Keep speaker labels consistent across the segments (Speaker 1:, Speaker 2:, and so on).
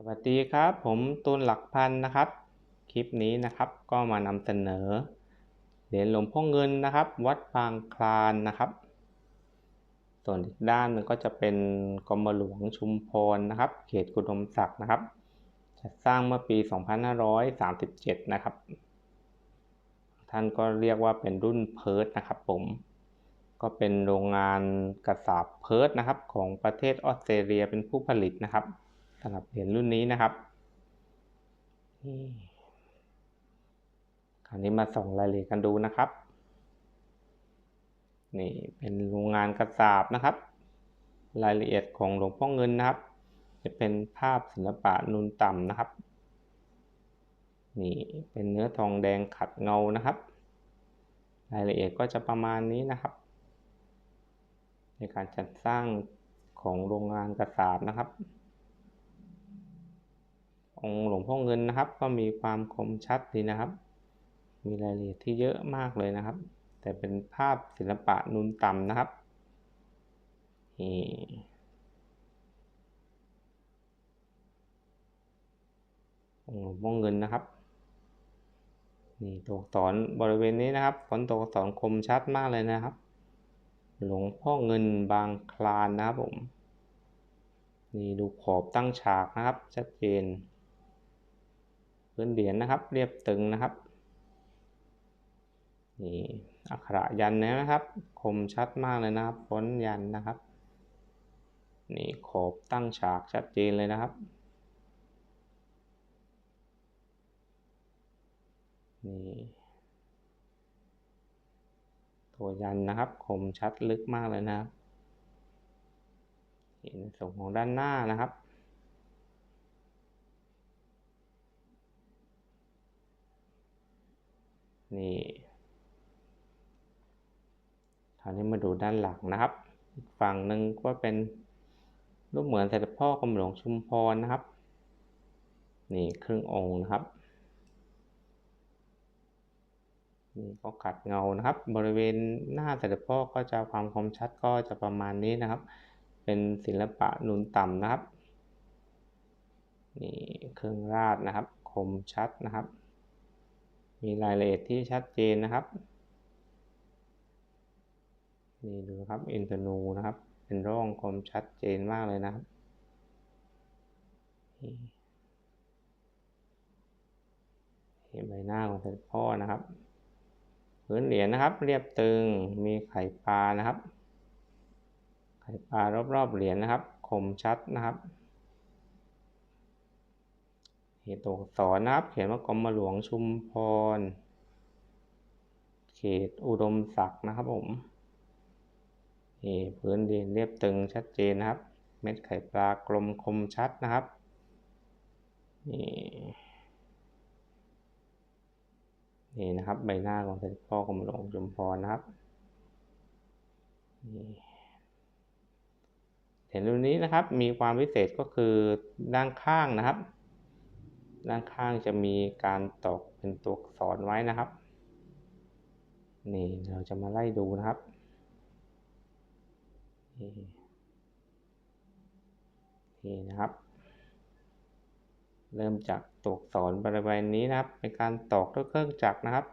Speaker 1: สวัสดีครับผมตูนหลักพันนะครับ คลิปนี้นะครับก็มานำเสนอเหรียญหลวงพ่อเงินนะครับ วัดบางคลานนะครับ ส่วนอีกด้านหนึ่งก็จะเป็นกรมหลวงชุมพรนะครับ เขตกุดมศักดิ์นะครับจัดสร้างเมื่อปี 2537 นะครับ ท่านก็เรียกว่าเป็นรุ่นเพิร์ดนะครับผมก็เป็นโรงงานกระสาบเพิร์ดนะครับ ของประเทศออสเตรเลียเป็นผู้ผลิตนะครับ สำหรับเหรียญรุ่นนี้นะครับนี่คราวนี้มาส่องรายละเอียดกันดูนะครับ นี่เป็นโรงงานกระสาบนะครับ รายละเอียดของหลวงพ่อเงินนะครับ จะเป็นภาพศิลปะนูนต่ำนะครับ นี่เป็นเนื้อทองแดงขัดเงานะครับ รายละเอียดก็จะประมาณนี้นะครับ ในการจัดสร้างของโรงงานกระสาบนะครับ องค์หลวงพ่อเงินนะครับ ก็มีความคมชัดดีนะครับ มีรายละเอียดที่เยอะมากเลยนะครับ แต่เป็นภาพศิลปะนูนต่ำนะครับนี่องค์หลวงพ่อเงินนะครับนี่ตัวอักษรบริเวณนี้นะครับฟอนต์ตัวอักษรคมชัดมากเลยนะครับ หลวงพ่อเงินบางคลานนะครับผม นี่ดูขอบตั้งฉากนะครับชัดเจน พื้นเหรียญนะครับ เรียบตึงนะครับนี่อักขระยันนะครับ คมชัดมากเลยนะครับฟอนยันนะครับ นี่ขอบตั้งฉากชัดเจนเลยนะครับนี่ตัวยันนะครับคมชัดลึกมากเลยนะครับนี่ในส่วนของด้านหน้านะครับ นี่คราวนี้มาดูด้านหลังนะครับ ฝั่งหนึ่งก็เป็นรูปเหมือนเสด็จพ่อกรมหลวงชุมพรนะครับ นี่ครึ่งองค์นะครับนี่ก็ขัดเงานะครับ บริเวณหน้าเสด็จพ่อก็จะความคมชัดก็จะประมาณนี้นะครับ เป็นศิลปะนูนต่ำนะครับนี่เครื่องราดนะครับ คมชัดนะครับ มีรายละเอียดที่ชัดเจนนะครับ นี่ดูครับอินเตอร์นูนะครับ เป็นร่องคมชัดเจนมากเลยนะครับนี่ใบหน้าของเพ่อนะครับพื้นเหรียญนะครับ เรียบตึงมีไข่ปลานะครับ ไข่ปลารอบๆเหรียญนะครับ คมชัดนะครับ ตัวอักษรนะครับ เขียนว่ากรมหลวงชุมพร เขตอุดมศักดิ์นะครับผมนี่พื้นเหรียญเรียบตึงชัดเจนนะครับ เม็ดไข่ปลากลมคมชัดนะครับนี่นี่นะครับใบหน้าของเสด็จพ่อกรมหลวงชุมพรนะครับเหรียญรุ่นนี้นะครับมีความพิเศษก็คือด้านข้างนะครับ ด้านข้างจะมีการตอกเป็นตัวอักษรไว้นะครับ นี่เราจะมาไล่ดูนะครับนี่นี่นะครับ เริ่มจากตัวอักษรบริเวณนี้นะครับเป็นการตอกด้วยเครื่องจักรนะครับ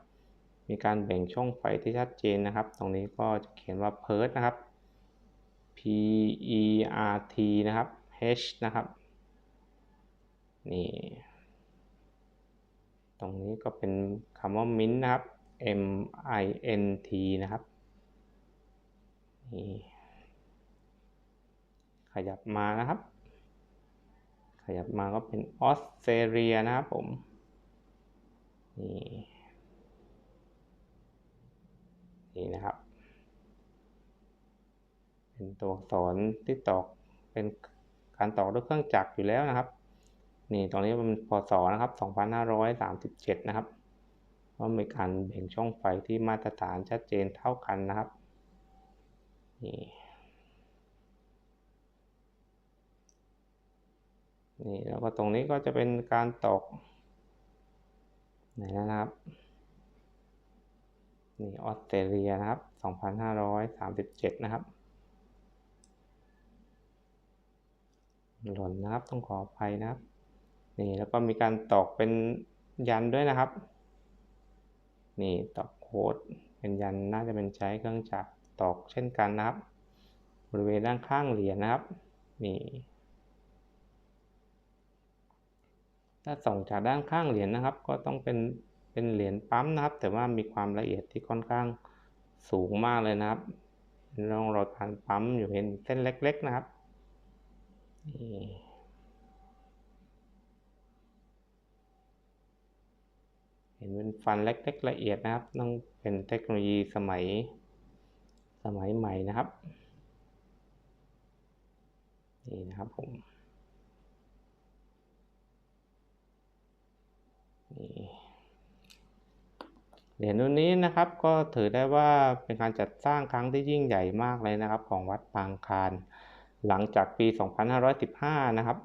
Speaker 1: มีการแบ่งช่องไฟที่ชัดเจนนะครับ ตรงนี้ก็จะเขียนว่าเพิร์ดนะครับ P E R T นะครับ H นะครับ นี่ ตรงนี้ก็เป็นคำว่ามิ้นนะครับ M I N T นะครับนี่ขยับมานะครับ ขยับมาก็เป็นออสเตรเลียนะครับผมนี่นี่นะครับ เป็นตัวอักษรที่ตอกเป็นการตอกด้วยเครื่องจักรอยู่แล้วนะครับ นี่ตรงนี้เป็นพศนะครับ 2537 นะครับว่ามีการแบ่งช่องไฟที่มาตรฐานชัดเจนเท่ากันนะครับนี่นี่แล้วก็ตรงนี้ก็จะเป็นการตอกไหนนะครับนี่ออสเตรเลียนะครับ 2537 นะครับ หล่นนะครับต้องขออภัยนะครับ นี่แล้วก็มีการตอกเป็นยันด้วยนะครับ นี่ตอกโค้ดเป็นยันน่าจะเป็นใช้เครื่องจักรตอกเช่นกันนะครับ บริเวณด้านข้างเหรียญนะครับ นี่ถ้าส่องจากด้านข้างเหรียญนะครับ ก็ต้องเป็นเป็นเหรียญปั๊มนะครับ แต่ว่ามีความละเอียดที่ค่อนข้างสูงมากเลยนะครับร่องรอยการปั๊มอยู่เห็นเส้นเล็ก ๆนะครับนี่ ห็นเป็นฟันเล็กๆละเอียดนะครับ ต้องเป็นเทคโนโลยีสมัยสมัยใหม่นะครับ นี่นะครับผมนี่เหรียญรุ่นนี้นะครับก็ถือได้ว่าเป็นการจัดสร้างครั้งที่ยิ่งใหญ่มากเลยนะครับ ของวัดปางคารหลังจากปี 2515 นะครับ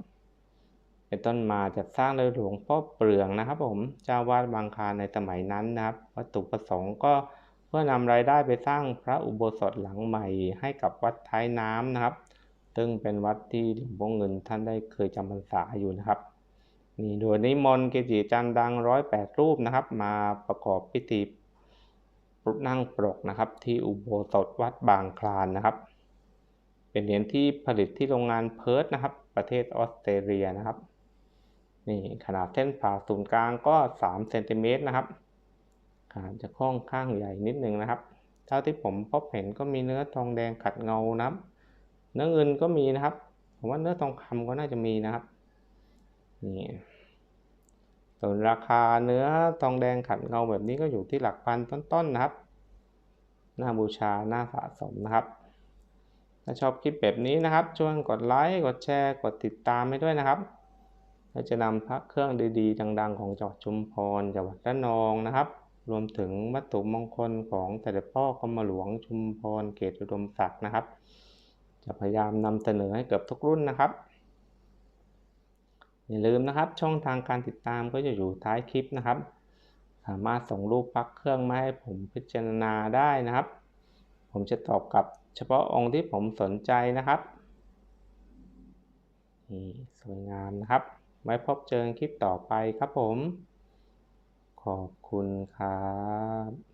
Speaker 1: เป็นต้นมาจัดสร้างโดยหลวงพ่อเปลืองนะครับ ผมเจ้าวาดบางคาในสมัยนั้นนะครับ วัตถุประสงค์ก็เพื่อนำรายได้ไปสร้างพระอุโบสถหลังใหม่ให้กับวัดท้ายน้ำนะครับ ซึ่งเป็นวัดที่หลวงพ่อเงินท่านได้เคยจำพรรษาอยู่นะครับนี่โดยนิมนต์เกจิจันดังร้อยแปดรูปนะครับ มาประกอบพิธีนั่งปรกนะครับ ที่อุโบสถวัดบางคลานนะครับ เป็นเหรียญที่ผลิตที่โรงงานเพิร์ตนะครับ ประเทศออสเตรเลียนะครับ นี่ขนาดเส้นผ่าศูนย์กลางก็3เซนติเมตรนะครับขาจะค่อนข้างใหญ่นิดนึงนะครับ เท่าที่ผมพบเห็นก็มีเนื้อทองแดงขัดเงานะครับ เนื้อเงินก็มีนะครับ ผมว่าเนื้อทองคำก็น่าจะมีนะครับ นี่ส่วนราคาเนื้อทองแดงขัดเงาแบบนี้ก็อยู่ที่หลักพันต้นๆนะครับ หน้าบูชาหน้าสะสมนะครับ ถ้าชอบคลิปแบบนี้นะครับ ช่วยกดไลค์ กดแชร์ กดติดตามให้ด้วยนะครับ เราจะนำพระเครื่องดีๆ ดัง ๆ ของจังหวัดชุมพรจังหวัดระนองนะครับ รวมถึงวัตถุมงคลของแต่ละพ่อกรมหลวงชุมพรเขตอุดมศักดิ์นะครับ จะพยายามนำเสนอให้เกือบทุกรุ่นนะครับอย่าลืมนะครับช่องทางการติดตามก็จะอยู่ท้ายคลิปนะครับ สามารถส่งรูปปลั๊กเครื่องมาให้ผมพิจารณาได้นะครับ ผมจะตอบกลับเฉพาะองค์ที่ผมสนใจนะครับนี่สวยงามนะครับ ไว้พบเจอคลิปต่อไปครับผม ขอบคุณครับ